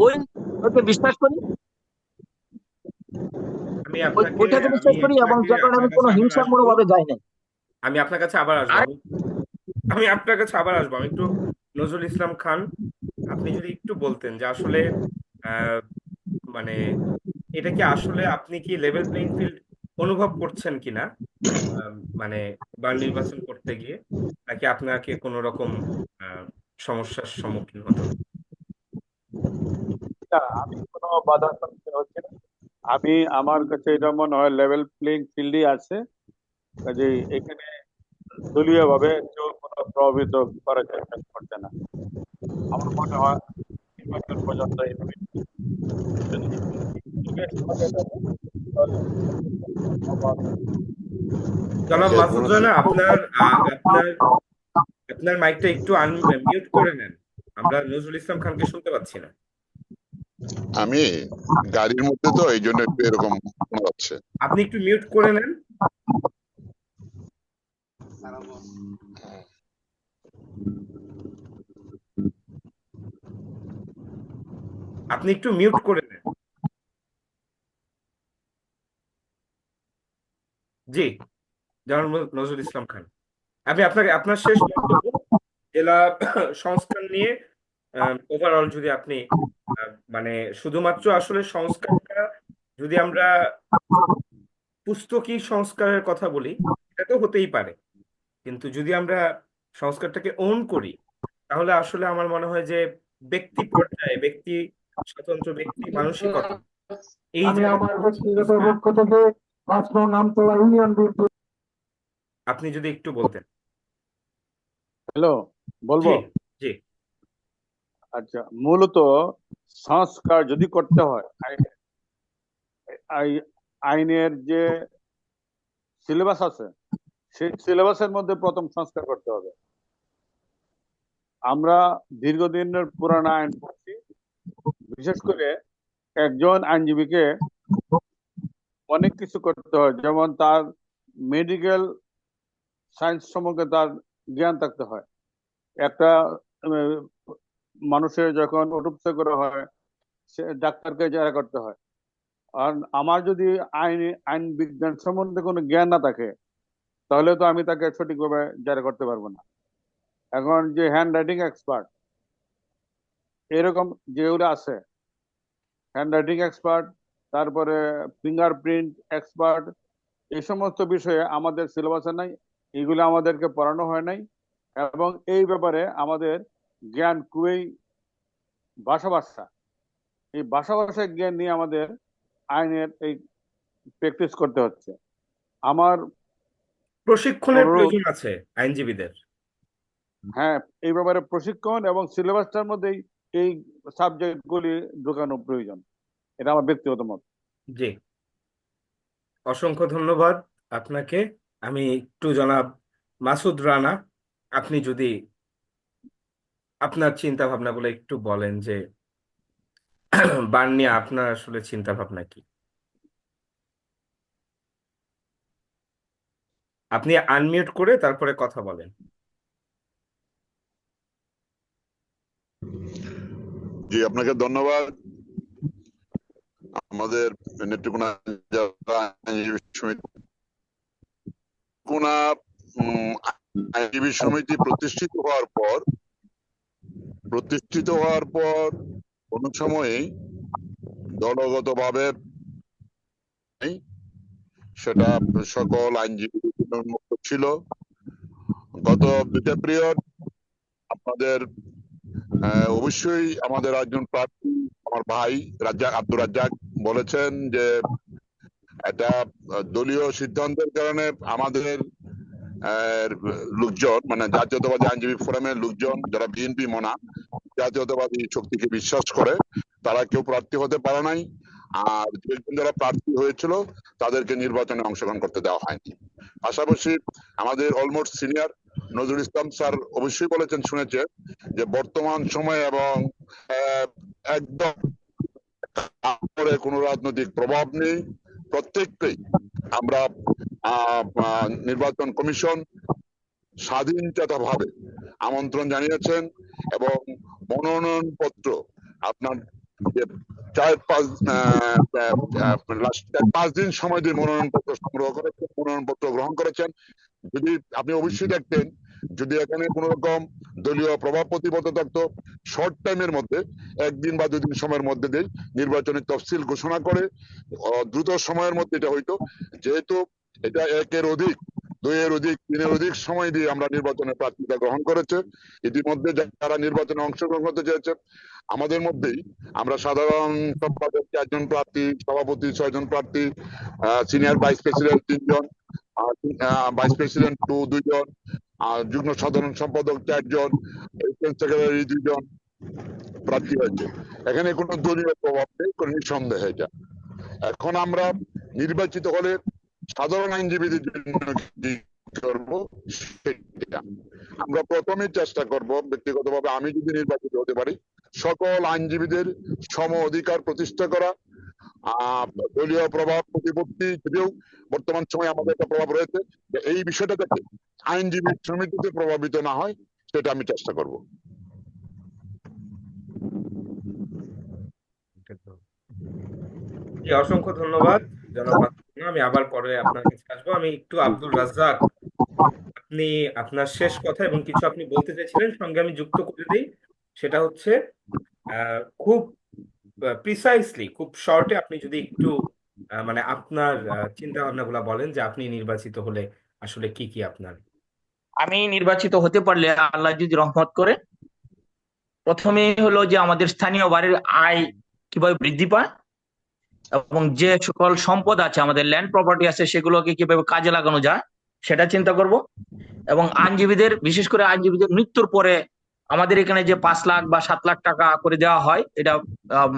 ওই ওকে বিশ্বাস করি আমি আপনাকে ওইটাকে বিশ্বাস করি এবং কারণে আমি কোনো। মনোভাবে যাই না আমি আপনার কাছে আবার আসব আমি আপনার কাছে আবার আসব আমি একটু নজরুল ইসলাম খান আপনি যদি একটু বলতেন যে আসলে মানে এটা কি আসলে আপনি কি লেভেল প্লেইং ফিল্ড অনুভব করছেন কিনা মানে বার নির্বাচন করতে গিয়ে নাকি আপনাকে কোনো রকম সমস্যার সম্মুখীন হতে হবে? আমি কোনো সম্মুখীন না। আমি, আমার কাছে এটা মনে হয় লেভেল প্লেইং ফিল্ডই আছে। কাজেই এখানে দলীয় ভাবে কেউ কোনো প্রভাবিত করার চেষ্টা করছে না। আমার মনে হয় নির্বাচন পর্যন্ত আপনার আপনার আপনার মাইকটা একটু আনমিউট করে নেন। আমরা নজরুল ইসলাম খানকে শুনতে পাচ্ছি না। আমি গাড়ির মধ্যে তো এই জন্য একটু এরকম যাচ্ছে আপনি একটু মিউট করে নেন। আপনি একটু মিউট করে নেন। জি নজরুল ইসলাম খান। আমি আপনাকে আপনার শেষ বক্তব্য জেলা সংস্কার নিয়ে ওভারঅল যদি আপনি আহ, মানে শুধুমাত্র আসলে সংস্কারটা যদি আমরা পুস্তকী সংস্কারের কথা বলি এটা তো হতেই পারে। কিন্তু যদি আমরা সংস্কারটাকে ওন করি তাহলে আসলে আমার মনে হয় যে ব্যক্তি পর্যায়ে ব্যক্তি স্বতন্ত্র ব্যক্তি মানসিকতা এই যে আমার ব্যক্তিগত পক্ষ থেকে পাঁচ নামতলা ইউনিয়ন আপনি যদি একটু বলতেন। হ্যালো বলব? আচ্ছা মূলত সংস্কার যদি করতে হয়, আই- আই- আইনের যে সিলেবাস আছে, সেই সিলেবাসের মধ্যে প্রথম সংস্কার করতে হবে। আমরা দীর্ঘদিনের পুরানো আইন পড়ছি, বিশেষ করে একজন আইনজীবীকে অনেক কিছু করতে হয়, যেমন তার মেডিকেল সায়েন্স সম্পর্কে তার জ্ঞান থাকতে হয়। একটা মানুষের যখন অটোপসি করা হয়, সে ডাক্তারকে যারা করতে হয়। আর আমার যদি আইন আইন বিজ্ঞান সম্বন্ধে কোনো জ্ঞান না থাকে, তাহলে তো আমি তাকে সঠিকভাবে জারি করতে পারব না। এখন যে হ্যান্ড রাইটিং এক্সপার্ট এরকম যেগুলো আছে হ্যান্ড রাইটিং এক্সপার্ট তারপরে ফিঙ্গার প্রিন্ট এক্সপার্ট এই সমস্ত বিষয়ে আমাদের সিলেবাসে নাই, এগুলো আমাদেরকে পড়ানো হয় নাই, এবং এই ব্যাপারে আমাদের জ্ঞান খুবই ভাষা ভাষা এই ভাষা জ্ঞান নিয়ে আমাদের আইনের এই প্র্যাকটিস করতে হচ্ছে। আমার প্রশিক্ষণের প্রয়োজন আছে আইনজীবীদের। হ্যাঁ এই ব্যাপারে প্রশিক্ষণ এবং সিলেবাসটার মধ্যেই এই সাবজেক্ট গুলি ঢোকানো প্রয়োজন। এটা আমার ব্যক্তিগত মত। জি। অসংখ্য ধন্যবাদ আপনাকে। আমি একটু জনাব মাসুদ রানা আপনি যদি আপনার চিন্তা ভাবনাগুলো একটু বলেন যে বান নিয়ে আপনার আসলে চিন্তা ভাবনা কি? আপনি আনমিউট করে তারপরে কথা বলেন। জি, আপনাকে ধন্যবাদ। আমাদের নেত্রকোনা আইনজীবী সমিতি প্রতিষ্ঠিত হওয়ার পর প্রতিষ্ঠিত হওয়ার পর কোন সময়ে দলগতভাবে সেটা সকল উন্মুক্ত ছিল। গত দুটা পিরিয়ড আপনাদের আহ, অবশ্যই আমাদের একজন প্রার্থী আমার ভাই রাজ্জাক আব্দুর রাজ্জাক বলেছেন যে এটা দলীয় সিদ্ধান্তের কারণে আমাদের লোকজন মানে জাতীয়তাবাদী আইনজীবী ফোরামের লোকজন, যারা বিএনপি মনা, জাতীয়তাবাদী শক্তিকে বিশ্বাস করে, তারা কেউ প্রার্থী হতে পারে নাই। আর যারা প্রার্থী হয়েছিল, তাদেরকে নির্বাচনে অংশগ্রহণ করতে দেওয়া হয়নি। পাশাপাশি আমাদের almost senior Nazrul Islam sir অবশ্যই বলেছেন শুনেছে যে বর্তমান সময়ে এবং একদম কোনো রাজনৈতিক প্রভাব নেই। প্রত্যেককেই আমরা নির্বাচন কমিশন স্বাধীনতাভাবে আমন্ত্রণ জানিয়েছেন এবং মনোনয়ন পত্র আপনার চার পাঁচ পাঁচ দিন সময় দিয়ে মনোনয়নপত্র সংগ্রহ করেছেন, মনোনয়নপত্র গ্রহণ করেছেন। যদি আপনি অবশ্যই দেখতেন, যদি এখানে কোন রকম দলীয় প্রভাব প্রতিবদ্ধ থাকতো শর্ট টাইমের মধ্যে, একদিন বা দুদিন সময়ের মধ্যে দিয়ে নির্বাচনের তফসিল ঘোষণা করে দ্রুত সময়ের মধ্যে এটা হইতো। যেহেতু এটা একের অধিক, দুইয়ের অধিক, তিনের অধিক সময় দিয়ে আমরা নির্বাচনের প্রার্থীতা গ্রহণ করেছে। ইতিমধ্যে যারা নির্বাচনে অংশগ্রহণ করতে চেয়েছে, আমাদের মধ্যেই আমরা সাধারণ সম্পাদক চারজন প্রার্থী, সভাপতি ছয়জন প্রার্থী সিনিয়র ভাইস প্রেসিডেন্ট তিনজন ভাইস প্রেসিডেন্ট টু দুইজন যুগ্ম সাধারণ সম্পাদক চারজন সেক্রেটারি দুইজন প্রার্থী হয়েছে। এখানে কোনো দলীয় প্রভাব নেই, কোনো নিঃসন্দেহ এটা। এখন আমরা নির্বাচিত হলে সাধারণ আইনজীবীদের জন্য কি করব? সেটা। আমরা প্রথমে চেষ্টা করব ব্যক্তিগতভাবে আমি যদি নির্বাচিত হতে পারি সকল আইনজীবীদের সম অধিকার প্রতিষ্ঠা করা। দলীয় প্রভাব প্রতিপত্তি যদিও বর্তমান সময়ে আমাদের একটা প্রভাব রয়েছে এই বিষয়টা যাতে আইনজীবী সমিতিতে প্রভাবিত না হয় সেটা আমি চেষ্টা করব। জি অসংখ্য ধন্যবাদ জনাব। আমি আবার পরে আপনার কাছে আসব। আমি একটু আব্দুল রাজ্জাক। আপনি আপনার শেষ কথা এবং কিছু আপনি বলতে চাইছিলেন, সঙ্গে আমি যুক্ত করে দিই। সেটা হচ্ছে খুব প্রিসাইসলি খুব শর্টে আপনি যদি একটু মানে আপনার চিন্তা ভাবনাগুলো বলেন যে আপনি নির্বাচিত হলে আসলে কি কি আপনার? আমি নির্বাচিত হতে পারলে আল্লাহ যদি রহমত করে প্রথমে হলো যে আমাদের স্থানীয় বাড়ির আয় কীভাবে বৃদ্ধি পায় এবং যে সকল সম্পদ আছে আমাদের ল্যান্ড প্রপার্টি আছে সেগুলোকে কীভাবে কাজে লাগানো যায় সেটা চিন্তা করব। এবং আইনজীবীদের বিশেষ করে আইনজীবীদের মৃত্যুর পরে আমাদের এখানে যে পাঁচ লাখ বা সাত লাখ টাকা করে দেওয়া হয় এটা আম,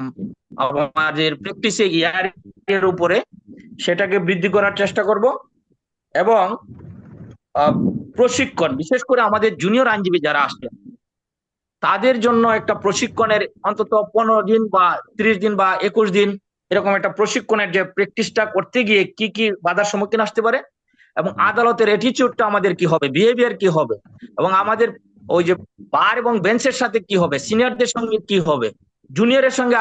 আমাদের প্র্যাকটিসে ইয়ার এর উপরে সেটাকে বৃদ্ধি করার চেষ্টা করব। এবং প্রশিক্ষণ বিশেষ করে আমাদের জুনিয়র আইনজীবী যারা আসছে তাদের জন্য একটা প্রশিক্ষণের অন্তত পনেরো দিন বা ত্রিশ দিন বা একুশ দিন এরকম একটা প্রশিক্ষণের যে প্র্যাকটিসটা করতে গিয়ে কি কি বাধার সম্মুখীন আসতে পারে? এবং আদালতের অ্যাটিচিউডটা আমাদের কি হবে? বিহেভিয়ার কি হবে? এবং আমাদের ওই যে বার এবং বেঞ্চের সাথে কি হবে? সিনিয়রদের সঙ্গে কি হবে? জুনিয়রের সঙ্গে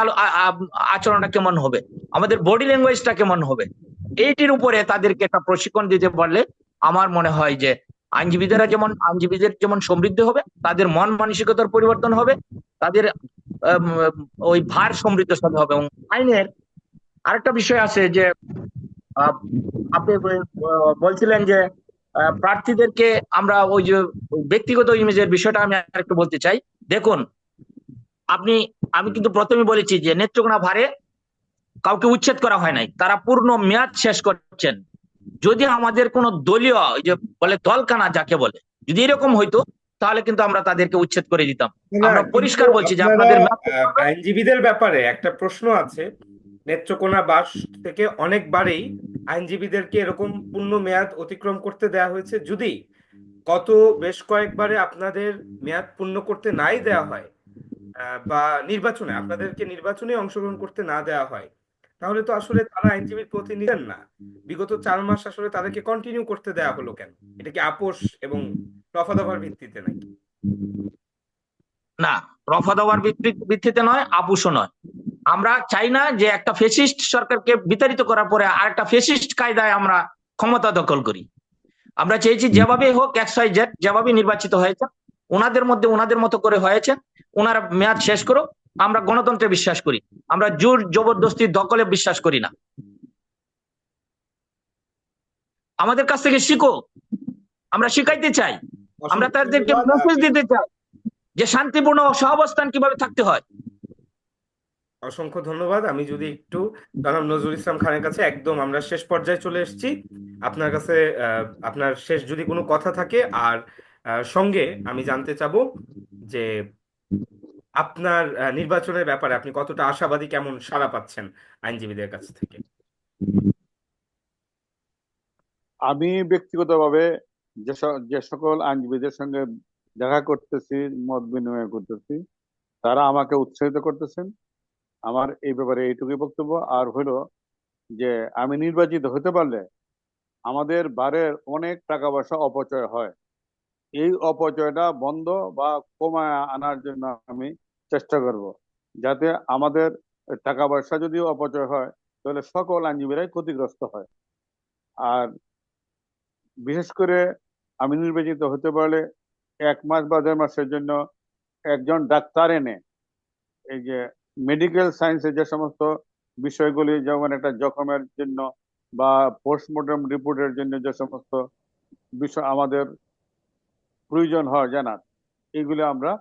আচরণটা কেমন হবে? আমাদের বডি ল্যাঙ্গুয়েজটা কেমন হবে? এইটির উপরে তাদেরকে একটা প্রশিক্ষণ দিতে পারলে আমার মনে হয় যে আইনজীবীদেরা যেমন আইনজীবীদের যেমন সমৃদ্ধ হবে তাদের মন মানসিকতার পরিবর্তন হবে তাদের ওই ভার সমৃদ্ধশালী হবে এবং আইনের আরেকটা বিষয় আছে যে আপনি বলছিলেন যে প্রার্থীদেরকে আমরা ওই যে ব্যক্তিগত ইমেজের বিষয়টা আমি আরেকটু বলতে চাই। দেখুন আপনি আমি কিন্তু প্রথমে বলেছি যে নেত্রকোনা ভারে কাউকে উচ্ছেদ করা হয় নাই। তারা পূর্ণ মেয়াদ শেষ করছেন। যদি আমাদের কোন দলীয় ওই যে বলে দলকানা যাকে বলে যদি এরকম হইতো তাহলে কিন্তু আমরা তাদেরকে উচ্ছেদ করে দিতাম। আমরা পরিষ্কার বলছি যে আপনাদের। আইনজীবীদের ব্যাপারে একটা প্রশ্ন আছে। নেত্রকোনা বাস থেকে অনেকবারই আইনজীবীদেরকে এরকম পূর্ণ মেয়াদ অতিক্রম করতে দেয়া হয়েছে। যদি গত বেশ কয়েকবারে আপনাদের মেয়াদ পূর্ণ করতে নাই দেয়া হয় বা নির্বাচনে আপনাদেরকে নির্বাচনে অংশগ্রহণ করতে না দেয়া হয়, তাহলে তো আসলে তারা আইনজীবীর প্রতিনিধি না। বিগত চার মাস আসলে তাদেরকে কন্টিনিউ করতে দেয়া হলো কেন? এটা কি আপোষ এবং রফা দফার ভিত্তিতে নাকি? না, রফা দফার ভিত্তিতে নয়, আপোষও নয়। আমরা চাই না যে একটা ফেসিস্ট সরকারকে বিতাড়িত করার পরে আর একটা ফেসিস্ট কায়দায় আমরা ক্ষমতা দখল করি। আমরা চেয়েছি যেভাবে হোক এক্স ওয়াই জেড যেভাবে নির্বাচিত হয়েছে ওনাদের মধ্যে ওনাদের মতো করে হয়েছে ওনারা মেয়াদ শেষ করো আমরা গণতন্ত্রে বিশ্বাস করি। আমরা জোর জবরদস্তি দখলে বিশ্বাস করি না। আমাদের কাছ থেকে শিখো। আমরা শিখাইতে চাই। আমরা তাদেরকে। মেসেজ দিতে চাই যে শান্তিপূর্ণ সহাবস্থান কীভাবে থাকতে হয়। অসংখ্য ধন্যবাদ। আমি যদি একটু জনাব নজরুল ইসলাম খানের কাছে একদম আমরা শেষ পর্যায়ে চলে এসেছি। আপনার কাছে আপনার শেষ যদি কোনো কথা থাকে আর সঙ্গে আমি জানতে চাবো যে আপনার নির্বাচনের ব্যাপারে আপনি কতটা আশাবাদী, কেমন সাড়া পাচ্ছেন আইনজীবীদের কাছ থেকে? আমি ব্যক্তিগতভাবে যে সকল আইনজীবীদের সঙ্গে দেখা করতেছি, মত বিনিময় করতেছি, তারা আমাকে উৎসাহিত করতেছেন। আমার এই ব্যাপারে এইটুকুই বক্তব্য। আর হলো যে, আমি নির্বাচিত হতে পারলে আমাদের বারের অনেক টাকা পয়সা অপচয় হয়। এই অপচয়টা বন্ধ বা কমায় আনার জন্য আমি চেষ্টা করব। যাতে আমাদের টাকা পয়সা যদি অপচয় হয়, তাহলে সকল আইনজীবীরাই ক্ষতিগ্রস্ত হয়। আর বিশেষ করে আমি নির্বাচিত হতে পারলে এক মাস বা দেড় মাসের জন্য একজন ডাক্তার এনে, এই যে মেডিকেল সায়েন্সের যে সমস্ত বিষয়গুলি, যেমন একটা জখমের জন্য বা পোস্টমর্টম রিপোর্টের জন্য যে সমস্ত বিষয় আমাদের প্রয়োজন হয় জানার এগুলো আমরা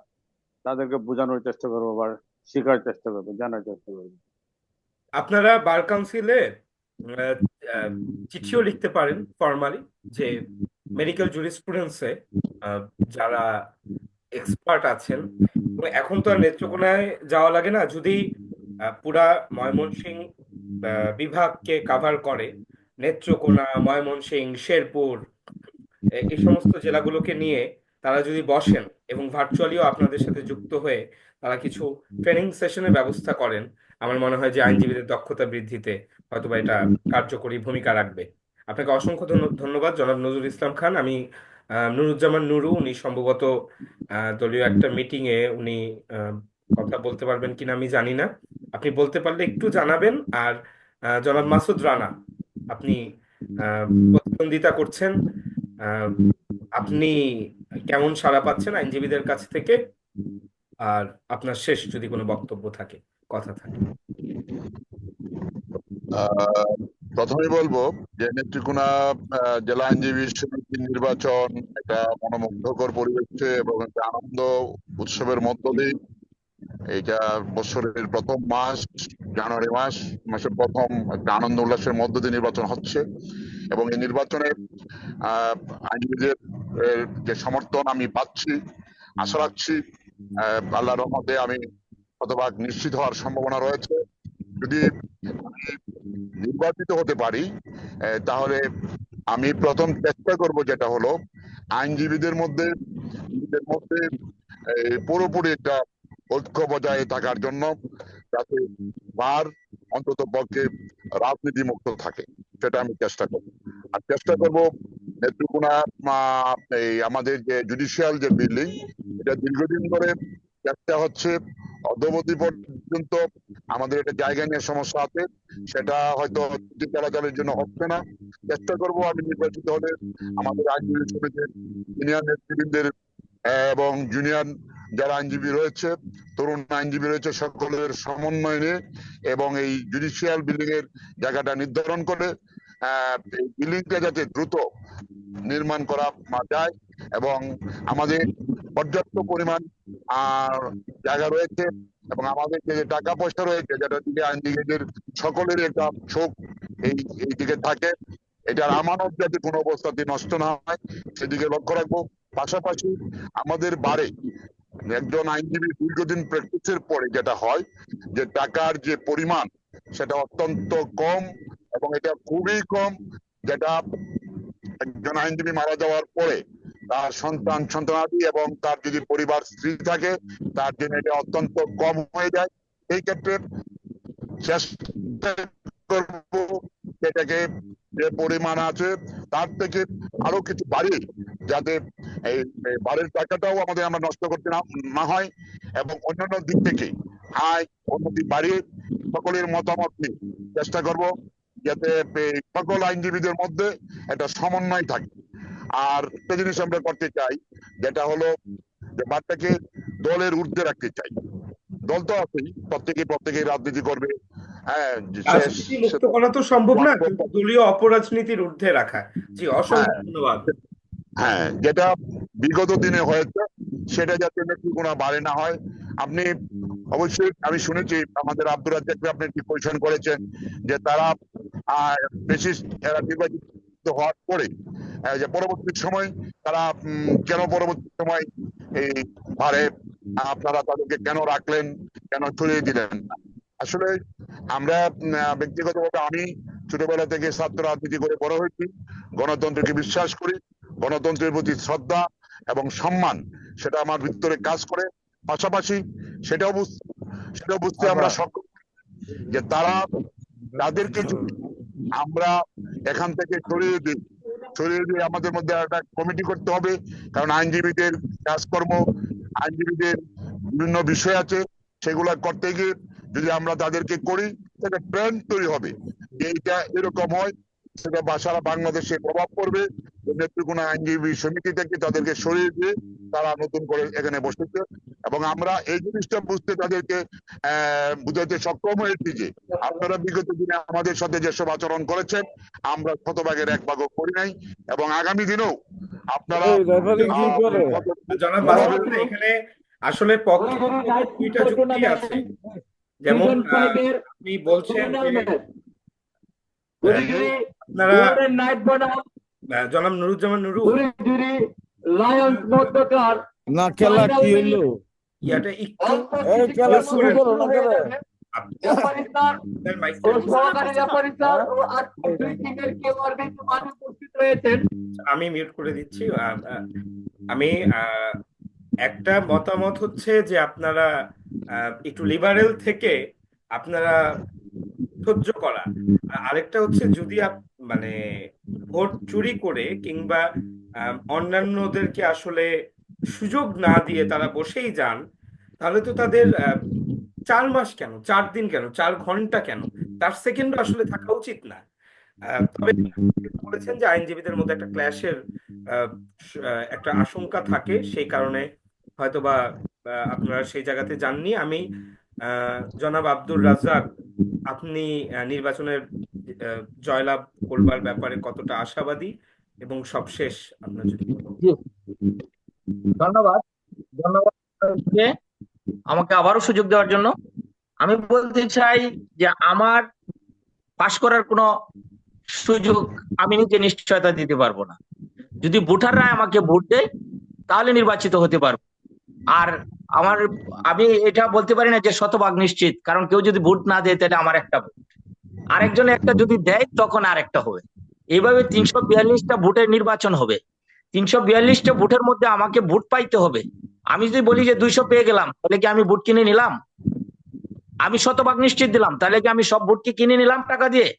তাদেরকে বোঝানোর চেষ্টা করব বা শেখার চেষ্টা করব, জানার চেষ্টা করব। আপনারা বার কাউন্সিলে চিঠিও লিখতে পারেন ফর্মালি যে মেডিকেল জুরিসপ্রুডেন্সে যারা এক্সপার্ট আছেন। এখন তো আর নেত্রকোনায় যাওয়া লাগে না। যদি পুরা ময়মনসিং বিভাগকে কাভার করে নেত্রকোনা ময়মনসিং শেরপুর এই সমস্ত জেলাগুলোকে নিয়ে তারা যদি বসেন এবং ভার্চুয়ালিও আপনাদের সাথে যুক্ত হয়ে তারা কিছু ট্রেনিং সেশনের ব্যবস্থা করেন আমার মনে হয় যে আইনজীবীদের দক্ষতা বৃদ্ধিতে হয়তোবা এটা কার্যকরী ভূমিকা রাখবে। আপনাকে অসংখ্য ধন্যবাদ। জনাব নজরুল ইসলাম খান আমি নুরুজ্জামান নুরু, উনি সম্ভবত দলীয় একটা মিটিং এ উনি কথা বলতে পারবেন কিনা আমি জানি না। আপনি বলতে পারলে একটু জানাবেন। আর জনাব মাসুদ রানা, আপনি প্রতিদ্বন্দ্বিতা করছেন। আপনি কেমন সাড়া পাচ্ছেন আইনজীবীদের কাছ থেকে? আর আপনার শেষ যদি কোনো বক্তব্য থাকে, কথা থাকে। আহ, প্রথমেই বলব যে নেত্রকোনা জেলা আইনজীবী সমিতির নির্বাচন একটা মনোমুগ্ধকর পরিবেশে এবং একটা আনন্দ উৎসবের মধ্য দিয়ে এইটা বছরের প্রথম মাস জানুয়ারি মাস মাসের প্রথম একটা আনন্দ উল্লাসের মধ্য দিয়ে নির্বাচন হচ্ছে এবং এই নির্বাচনে আইনজীবীদের যে সমর্থন আমি পাচ্ছি আশা রাখছি আহ, আল্লাহর রহমতে আমি শতভাগ নিশ্চিত হওয়ার সম্ভাবনা রয়েছে। যদি নির্বাচিত হতে পারি তাহলে আমি প্রথম চেষ্টা করব যেটা হলো আইনজীবীদের মধ্যে মধ্যে পুরোপুরি একটা ঐক্য বজায় থাকার জন্য যাতে বার অন্তত পক্ষে রাজনীতি মুক্ত থাকে, সেটা আমি চেষ্টা করব। আর চেষ্টা করব নেত্রকোনা এই আমাদের যে জুডিশিয়াল যে বিল্ডিং এটা দীর্ঘদিন ধরে চেষ্টা হচ্ছে অদ্যবধি পর্যন্ত আমাদের একটা জায়গা নিয়ে সমস্যা আছে, সেটা হয়তো চলাচলের জন্য হচ্ছে না। চেষ্টা করব আমি নির্বাচিত হলে আমাদের আইনজীবী সমিতির সিনিয়র নেতৃবৃন্দের, এবং জুনিয়র যারা আইনজীবী রয়েছে, তরুণ আইনজীবী রয়েছে, সকলের সমন্বয় নিয়ে এবং এই জুডিশিয়াল বিল্ডিং এর জায়গাটা নির্ধারণ করে বিল্ডিংটা যাতে দ্রুত নির্মাণ করা যায় এবং আমাদের পর্যাপ্ত পরিমাণ আর জায়গা রয়েছে। এবং আমাদের যে টাকা পয়সা রয়েছে, যেটা দিকে আইনজীবীদের সকলেরই একটা শোক এই এই দিকে থাকে, এটার আমানত যাতে কোনো অবস্থাতে নষ্ট না হয়, সেদিকে লক্ষ্য রাখব। পাশাপাশি আমাদের বারে একজন আইনজীবী দীর্ঘদিন প্র্যাকটিসের পরে যেটা হয়, যে টাকার যে পরিমাণ, সেটা অত্যন্ত কম এবং এটা খুবই কম, যেটা একজন আইনজীবী মারা যাওয়ার পরে তার সন্তান সন্তানাদি এবং তার যদি পরিবার স্ত্রী থাকে, তার জন্য এটা অত্যন্ত কম হয়ে যায়। এই ক্ষেত্রে চেষ্টা সেটাকে যে পরিমাণ আছে, তার থেকে আরও কিছু বাড়িয়ে যাতে এই বাড়ির টাকাটাও আমাদের আমরা নষ্ট করতে না হয় এবং অন্যান্য দিক থেকে আয় উন্নতি বাড়িয়ে সকলের মতামত নিয়ে চেষ্টা করব যাতে সকল আইনজীবীদের মধ্যে একটা সমন্বয় থাকে। আর একটা জিনিস আমরা করতে চাই যেটা হলো যে বাচ্চাকে দলের ঊর্ধ্বে রাখতে চাই। দল তো আছেই প্রত্যেকে প্রত্যেকে রাজনীতি করবে। হ্যাঁ মুক্ত করা তো সম্ভব না দলীয় অপরাজনীতির ঊর্ধ্বে রাখা। জি অসংখ্য হ্যাঁ। ধন্যবাদ। হ্যাঁ যেটা বিগত দিনে হয়েছে সেটা যাতে নেত্রকোনা বাড়ে না হয়। আপনি অবশ্যই আমি শুনেছি আমাদের আব্দুর রাজ্জাককে আপনি একটি কোয়েশন করেছেন যে তারা বেশি এরা নির্বাচিত হওয়ার পরে যে পরবর্তী সময় তারা কেন পরবর্তী সময় এই ভারে আপনারা তাদেরকে কেন রাখলেন কেন ছড়িয়ে দিলেন? আসলে আমরা ব্যক্তিগতভাবে আমি ছোটবেলা থেকে ছাত্র রাজনীতি করে বড় হয়েছি। গণতন্ত্রকে বিশ্বাস করি গণতন্ত্রের প্রতি শ্রদ্ধা এবং সম্মান সেটা আমার ভিতরে কাজ করে। পাশাপাশি সেটাও সেটাও বুঝতে আমরা সক্ষম যে তারা তাদেরকে আমরা এখান থেকে সরিয়ে দিই। সরিয়ে দিয়ে আমাদের মধ্যে একটা কমিটি করতে হবে। কারণ আইনজীবীদের কাজকর্ম, আইনজীবীদের বিভিন্ন বিষয় আছে, সেগুলা করতে গিয়ে যদি আমরা তাদেরকে করি সেটা ট্রেন্ড তৈরি হবে। এইটা এরকম হয়, সেটা সারা বাংলাদেশে প্রভাব পড়বে। নেত্রকোনা আইনজীবী সমিতি থেকে তাদেরকে সরিয়ে দিয়ে তারা নতুন করে এখানে বসেছে। এবং আমরা এই জিনিসটা বুঝতে তাদেরকে আহ বুঝাতে সক্ষম হয়েছি যে আপনারা বিগত দিনে আমাদের সাথে যেসব আচরণ করেছেন আমরা শতভাগের এক ভাগও করি নাই। এবং আগামী দিনেও আপনারা এখানে আসলে পক্ষে দুইটা যুক্তি আছে। যেমন আপনি বলছেন আপনারা আহ, জনাব নুরুজ্জামান নুরু। লায়ন্স মধ্যকার। না খেলা কি হইল ইয়াটা একটু এই খেলা শুরু করো না খেলা। রয়েছেন। আমি মিউট করে দিচ্ছি। আমি আহ, একটা মতামত হচ্ছে যে আপনারা আহ, একটু লিবারেল থেকে আপনারা সহ্য করা। আর আরেকটা হচ্ছে যদি মানে ভোট চুরি করে কিংবা অন্যান্যদেরকে আসলে সুযোগ না দিয়ে তারা বসেই যান, তাহলে তো তাদের চার মাস কেন? চার দিন কেন? চার ঘণ্টা কেন? তার সেকেন্ড আসলে থাকা উচিত না। তবে বলেছেন যে আইনজীবীদের মধ্যে একটা ক্ল্যাশের একটা আশঙ্কা থাকে। সেই কারণে হয়তোবা আপনারা সেই জায়গাতে যাননি। আমি জনাব আব্দুর রাজাক আপনি নির্বাচনের জয়লাভ করবার ব্যাপারে কতটা আশাবাদী? এবং সবশেষ আপনার যদি ধন্যবাদ। ধন্যবাদ আমাকে আবারও সুযোগ দেওয়ার জন্য। আমি বলতে চাই যে আমার পাশ করার কোনো সুযোগ আমি নিজে নিশ্চয়তা দিতে পারব না। যদি ভোটাররা আমাকে ভোট দেয়, তাহলে নির্বাচিত হতে পারব। আর আমার, আমি এটা বলতে পারি না যে শতভাগ নিশ্চিত, কারণ কেউ যদি ভোট না দেয়, তাহলে আমার একটা ভোট। আরেকজন একটা যদি দেয়, তখন আরেকটা হবে। এইভাবে তিনশো বিয়াল্লিশটা ভোটের নির্বাচন হবে। তিনশো বিয়াল্লিশটা ভোটের মধ্যে আমাকে ভোট পাইতে হবে। আমি যদি বলি যে দুইশো পেয়ে গেলাম, তাহলে কি আমি ভোট কিনে নিলাম? আমি শতভাগ নিশ্চিত দিলাম, তাহলে কি আমি সব ভোটকে কিনে নিলাম টাকা দিয়ে?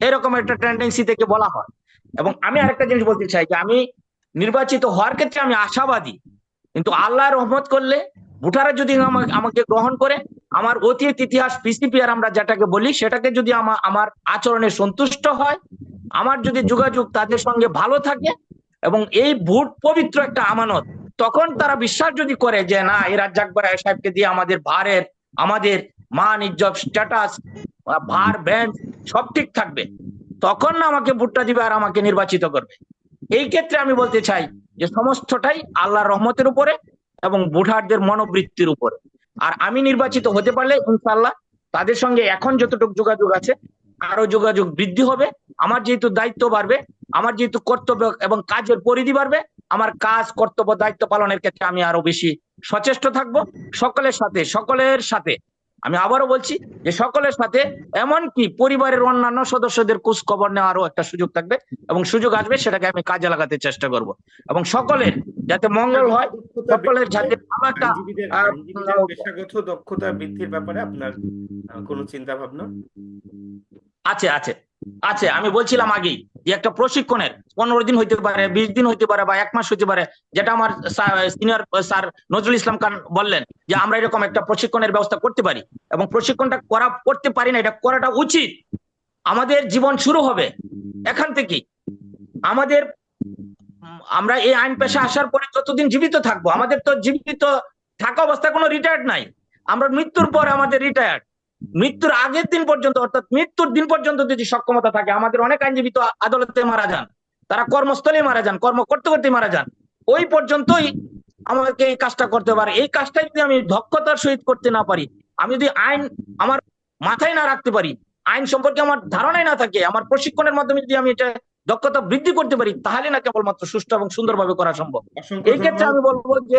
এরকম একটা টেন্ডেন্সি থেকে বলা হয়। এবং আমি আরেকটা জিনিস বলতে চাই যে আমি নির্বাচিত হওয়ার ক্ষেত্রে আমি আশাবাদী। কিন্তু আল্লাহ রহমত করলে ভোটাররা যদি আমাকে গ্রহণ করে, আমার অতীত ইতিহাস পিসিপিআর আমরা যেটাকে বলি, সেটাকে যদি আমার আমার আচরণে সন্তুষ্ট হয়, আমার যদি যোগাযোগ তাদের সঙ্গে ভালো থাকে এবং এই ভোট পবিত্র একটা আমানত, তখন তারা বিশ্বাস যদি করে যে না, এই রাজ্জাক বারায় সাহেবকে দিয়ে আমাদের ভারের, আমাদের মান, ইজ্জত স্ট্যাটাস ভার ব্যান্ড সব ঠিক থাকবে, তখন না আমাকে ভোটটা দিবে আর আমাকে নির্বাচিত করবে। এই ক্ষেত্রে আমি বলতে চাই যে সমস্তটাই আল্লাহর রহমতের উপরে এবং ভোটারদের মনোবৃত্তির উপরে। আর আমি নির্বাচিত হতে পারলে ইনশাল্লাহ তাদের সঙ্গে এখন যতটুকু যোগাযোগ আছে, আরও যোগাযোগ বৃদ্ধি হবে। আমার যেহেতু দায়িত্ব বাড়বে, আমার যেহেতু কর্তব্য এবং কাজের পরিধি বাড়বে, আমার কাজ, কর্তব্য, দায়িত্ব পালনের ক্ষেত্রে আমি আরও বেশি সচেষ্ট থাকব। সকলের সাথে সকলের সাথে আমি আবারও বলছি যে সকলের সাথে এমনকি পরিবারের অন্যান্য সদস্যদের খোঁজ খবর নেওয়ারও একটা সুযোগ থাকবে এবং সুযোগ আসবে সেটাকে আমি কাজে লাগাতে চেষ্টা করব। এবং সকলের যাতে মঙ্গল হয় সকলের যাতে ভালো একটা পেশাগত দক্ষতা বৃদ্ধির ব্যাপারে আপনার কোনো চিন্তা ভাবনা আছে আছে। আছে, আমি বলছিলাম আগেই যে একটা প্রশিক্ষণের পনেরো দিন হইতে পারে, বিশ দিন হইতে পারে বা এক মাস হইতে পারে, যেটা আমার সিনিয়র স্যার নজরুল ইসলাম খান বললেন যে আমরা এরকম একটা প্রশিক্ষণের ব্যবস্থা করতে পারি এবং প্রশিক্ষণটা করা, করতে পারি না, এটা করাটা উচিত। আমাদের জীবন শুরু হবে এখান থেকেই। আমাদের, আমরা এই আইন পেশা আসার পরে যতদিন জীবিত থাকব, আমাদের তো জীবিত থাকা অবস্থায় কোনো রিটায়ার্ড নাই। আমরা মৃত্যুর পর আমাদের রিটায়ার্ড মৃত্যুর আগের দিন পর্যন্ত অর্থাৎ মৃত্যুর দিন পর্যন্ত যদি সক্ষমতা থাকে আমাদের অনেক আইনজীবী তো আদালতে মারা যান তারা কর্মস্থলে মারা যান কর্ম করতে করতে মারা যান। ওই পর্যন্তই আমাকে এই কাজটা করতে পারে এই কাজটা যদি আমি দক্ষতার সহিত করতে না পারি আমি যদি আইন আমার মাথায় না রাখতে পারি আইন সম্পর্কে আমার ধারণাই না থাকে আমার প্রশিক্ষণের মাধ্যমে যদি আমি এটা দক্ষতা বৃদ্ধি করতে পারি তাহলে না কেবলমাত্র সুষ্ঠু এবং সুন্দরভাবে করা সম্ভব। এই ক্ষেত্রে আমি বলব যে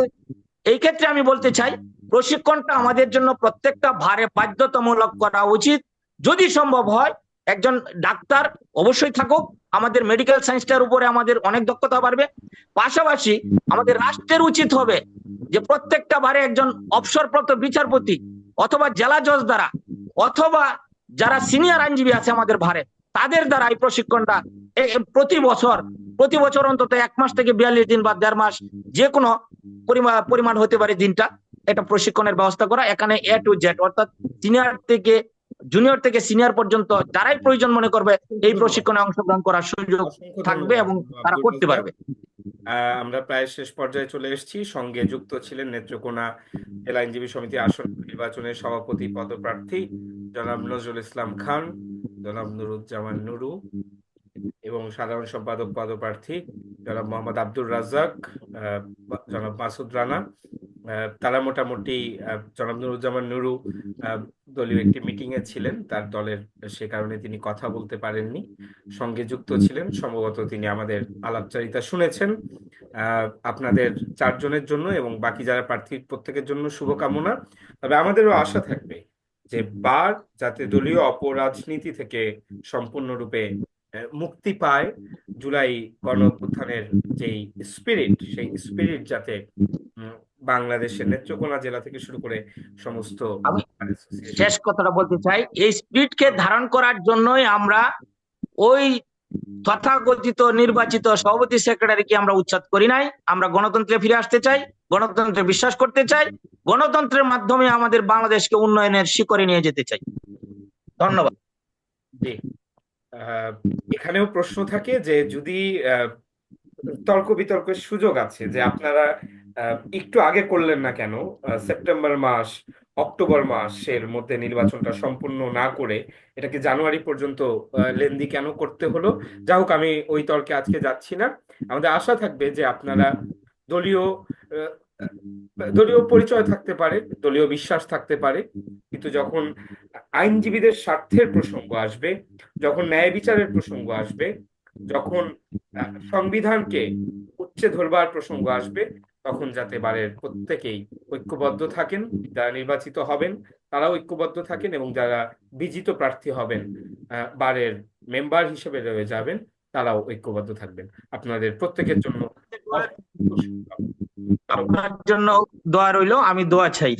এই ক্ষেত্রে আমি বলতে চাই, প্রশিক্ষণটা আমাদের জন্য প্রত্যেকটা ভারে বাধ্যতামূলক করা উচিত। যদি সম্ভব হয়, একজন ডাক্তার অবশ্যই থাকুক, আমাদের মেডিকেল সায়েন্সটার উপরে আমাদের অনেক দক্ষতা বাড়বে। পাশাপাশি আমাদের রাষ্ট্রের উচিত হবে যে প্রত্যেকটা বারে একজন অবসরপ্রাপ্ত বিচারপতি অথবা জেলা জজ দ্বারা অথবা যারা সিনিয়র আইনজীবী আছে আমাদের ভারে, তাদের দ্বারা এই প্রশিক্ষণটা প্রতি বছর প্রতি বছর অন্তত এক মাস থেকে বিয়াল্লিশ দিন বা দেড় মাস যে কোনো পরিমাণ হতে পারে দিনটা। এটা প্রশিক্ষণের ব্যবস্থা করা। এখানে এ টু জেড অর্থাৎ সিনিয়র থেকে জুনিয়র থেকে সিনিয়র পর্যন্ত যারাই প্রয়োজন মনে করবে এই প্রশিক্ষণে অংশগ্রহণ করার সুযোগ থাকবে এবং তারা করতে পারবে। আমরা প্রায় শেষ পর্যায়ে চলে এসেছি। সঙ্গে যুক্ত ছিলেন নেত্রকোনা জেলা আইনজীবী সমিতি আসন নির্বাচনের সভাপতি পদপ্রার্থী জনাব নজরুল ইসলাম খান জনাব নুরুজ্জামান নুরু এবং সাধারণ সম্পাদক পদপ্রার্থী জনাব মোহাম্মদ আব্দুর রাজ্জাক আহ, জনাব মাসুদ রানা তারা মোটামুটি জনাব নুরুজ্জামান নুরু দলীয় একটি মিটিং এ ছিলেন। তার দলের সে কারণে তিনি কথা বলতে পারেননি। সঙ্গে যুক্ত ছিলেন। সম্ভবত তিনি আমাদের আলাপচারিতা শুনেছেন। আপনাদের চারজনের জন্য এবং বাকি যারা প্রার্থী প্রত্যেকের জন্য শুভকামনা। তবে আমাদেরও আশা থাকবে যে বার যাতে দলীয় অপরাজনীতি থেকে সম্পূর্ণরূপে মুক্তি পায় জুলাই গণ অভ্যুত্থানের যেই স্পিরিট সেই স্পিরিট যাতে বাংলাদেশের নেত্রকোনা জেলা থেকে শুরু করে সমস্ত আমি শেষ কথাটা বলতে চাই এই স্পিরিটকে ধারণ করার জন্যই আমরা ওই তথাকথিত নির্বাচিত সভাপতি সেক্রেটারিকে আমরা উচ্ছেদ করি নাই আমরা গণতন্ত্রে ফিরে আসতে চাই গণতন্ত্রে বিশ্বাস করতে চাই গণতন্ত্রের মাধ্যমে আমাদের বাংলাদেশকে উন্নয়নের শিখরে নিয়ে যেতে চাই। ধন্যবাদ। জি। এখানেও প্রশ্ন থাকে যে যদি তর্ক বিতর্কের সুযোগ আছে যে আপনারা একটু আগে করলেন না কেন সেপ্টেম্বর মাস, অক্টোবর মাসের মধ্যে নির্বাচনটা সম্পূর্ণ না করে এটাকে জানুয়ারি পর্যন্ত লেনদি কেন করতে হলো? যা হোক, আমি ওই তর্কে আজকে যাচ্ছি না। আমাদের আশা থাকবে যে আপনারা দলীয় দলীয় পরিচয় থাকতে পারে, দলীয় বিশ্বাস থাকতে পারে, কিন্তু যখন আইনজীবীদের স্বার্থের প্রসঙ্গ আসবে, যখন ন্যায় বিচারের প্রসঙ্গ আসবে, যখন সংবিধানকে উচ্চে ধরবার প্রসঙ্গ আসবে, তখন যাতে বারের প্রত্যেকেই ঐক্যবদ্ধ থাকেন, যারা নির্বাচিত হবেন তারা ঐক্যবদ্ধ থাকেন এবং যারা বিজিত প্রার্থী হবেন বারের মেম্বার হিসেবে রয়ে যাবেন, তারাও ঐক্যবদ্ধ থাকবেন। আপনাদের প্রত্যেকের জন্য আপনার জন্য দোয়া রইল আমি দোয়া চাই।